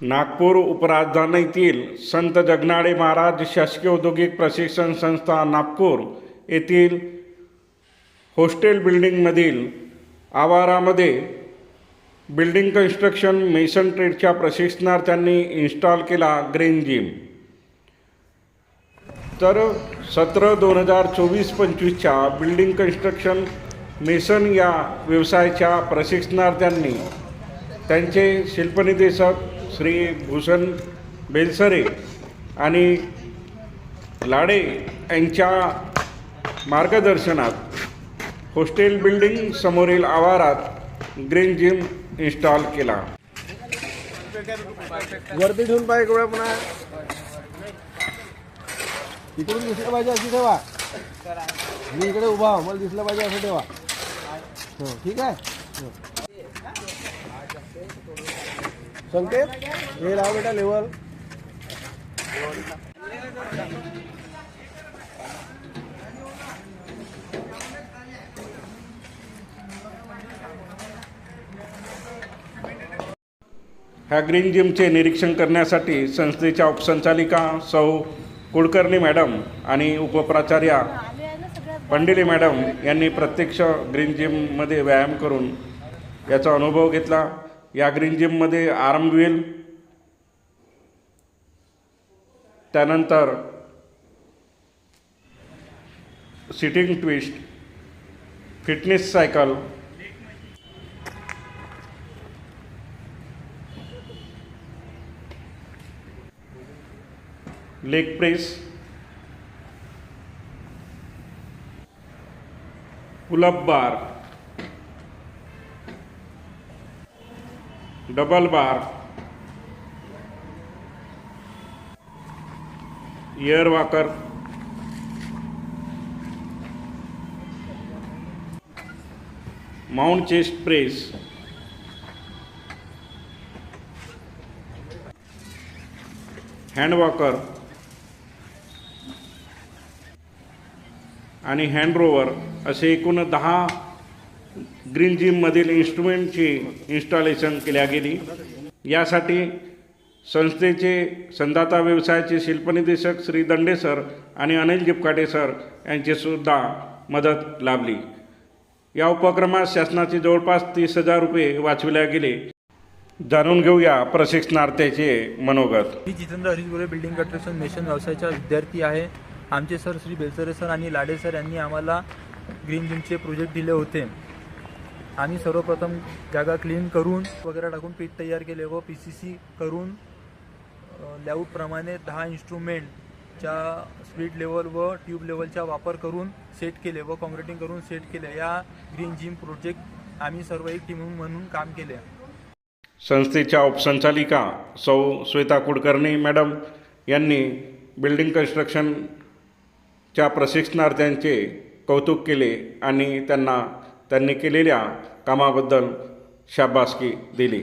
नागपूर उपराजधानीतील संत जगनाडे महाराज शासकीय औद्योगिक प्रशिक्षण संस्था नागपूर येथील हॉस्टेल बिल्डिंगमधील आवारामध्ये बिल्डिंग कन्स्ट्रक्शन मेसन ट्रेडच्या प्रशिक्षणार्थ्यांनी इन्स्टॉल केला ग्रीन जिम. तर सतरा दोन हजार चोवीस पंचवीसच्या बिल्डिंग कन्स्ट्रक्शन मेसन या व्यवसायाच्या प्रशिक्षणार्थ्यांनी त्यांचे शिल्पनिदेशक श्री भूषण बेलसरे आणि लाडे यांच्या मार्गदर्शनात हॉस्टेल बिल्डिंग समोरील आवारात ग्रीन जिम इन्स्टॉल केला. वरती ठेवून पाहिजे गोळ्या पुन्हा. इकडून दिसलं पाहिजे अशी ठेवा. मी इकडे उभा मला दिसलं पाहिजे असं ठेवा. हो ठीक आहे हो. संकेत हे लाव बेटा लेवल. ह्या जिमचे निरीक्षण करण्यासाठी संस्थेच्या उपसंचालिका सौ कुलकर्णी मॅडम आणि उपप्राचार्या पंडिले मॅडम यांनी प्रत्यक्ष ग्रीन जिममध्ये व्यायाम करून याचा अनुभव घेतला. या ग्रीन जिममध्ये आर्मव्हील त्यानंतर sitting twist fitness cycle leg press pull up bar double bar. Air walker mount chest press hand walker आणि हँड रोवर असे एकूण दहा ग्रीन जिममधील इन्स्ट्रुमेंटची इन्स्टॉलेशन केल्या गेली. यासाठी संस्थेचे संदाता व्यवसायाचे शिल्पनिदेशक श्री दंडे सर आणि अनिल जिपकाटे सर यांचीसुद्धा मदत लाभली. या उपक्रमात शासनाचे जवळपास तीस हजार रुपये वाचविल्या गेले. जाणून घेऊया प्रशिक्षणार्थ्याचे मनोगत. मी Jitendra Harish building construction mason व्यवसायाचा विद्यार्थी आहे. आमचे सर श्री बेलसरे सर आणि लाडे सर यांनी आम्हाला ग्रीन जिमचे प्रोजेक्ट दिले होते. आम्ही सर्वप्रथम जागा क्लीन करून वगैरे टाकून पीठ तयार केले व पी सी सी करून लेआउटप्रमाणे दहा इन्स्ट्रुमेंटच्या स्पीड लेवल व ट्यूब लेवलचा वापर करून सेट केले व कॉन्क्रिटिंग करून सेट केले. या ग्रीन जिम प्रोजेक्ट आम्ही सर्व एक टीम म्हणून काम केले. संस्थेच्या उपसंचालिका सौ श्वेता कुलकर्णी मॅडम यांनी बिल्डिंग कन्स्ट्रक्शनच्या प्रशिक्षणार्थ्यांचे कौतुक केले आणि त्यांना त्यांनी केलेल्या कामाबद्दल शाबासकी दिली.